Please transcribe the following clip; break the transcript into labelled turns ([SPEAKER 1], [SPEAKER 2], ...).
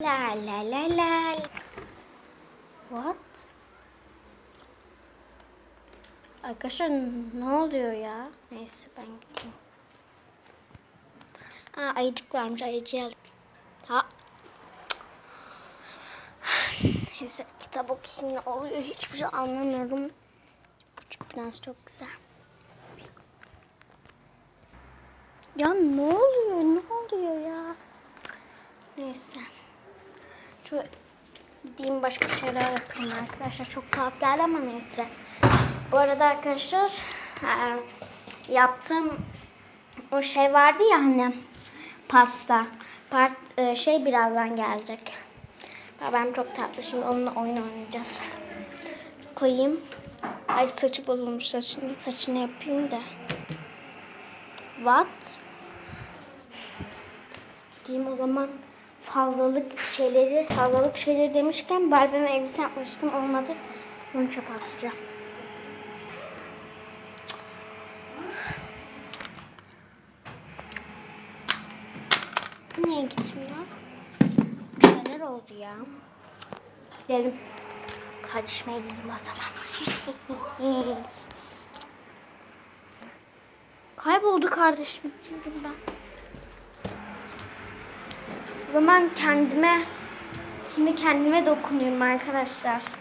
[SPEAKER 1] La la la la. What? Arkadaşlar ne oluyor ya? Neyse ben gideyim. Aa ayıcık varmış ayıcığı al. Ha. Neyse kitap okuyayım ne oluyor hiçbir şey anlamıyorum. Bu biraz çok güzel. Ya ne oluyor ne oluyor ya? Neyse. Şu gideyim başka şeyler yapayım arkadaşlar. Çok tuhaf geldi ama neyse. Bu arada arkadaşlar e, yaptığım o şey vardı ya hani pasta. Part, e, şey birazdan gelecek. Babam çok tatlı. Şimdi onunla oyun oynayacağız. Koyayım. Ay saçı bozulmuş saçını. Saçını yapayım da. What? Diyeyim o zaman fazlalık şeyleri, fazlalık şeyleri demişken Barbie'me elbise yapmıştım olmadı. Onu çöpe atacağım. Niye gitmiyor? Bir şeyler oldu ya. Gidelim. Kardeşime gideyim o zaman. Kayboldu kardeşim. Diyorum ben. Zaman kendime, şimdi kendime dokunuyorum arkadaşlar.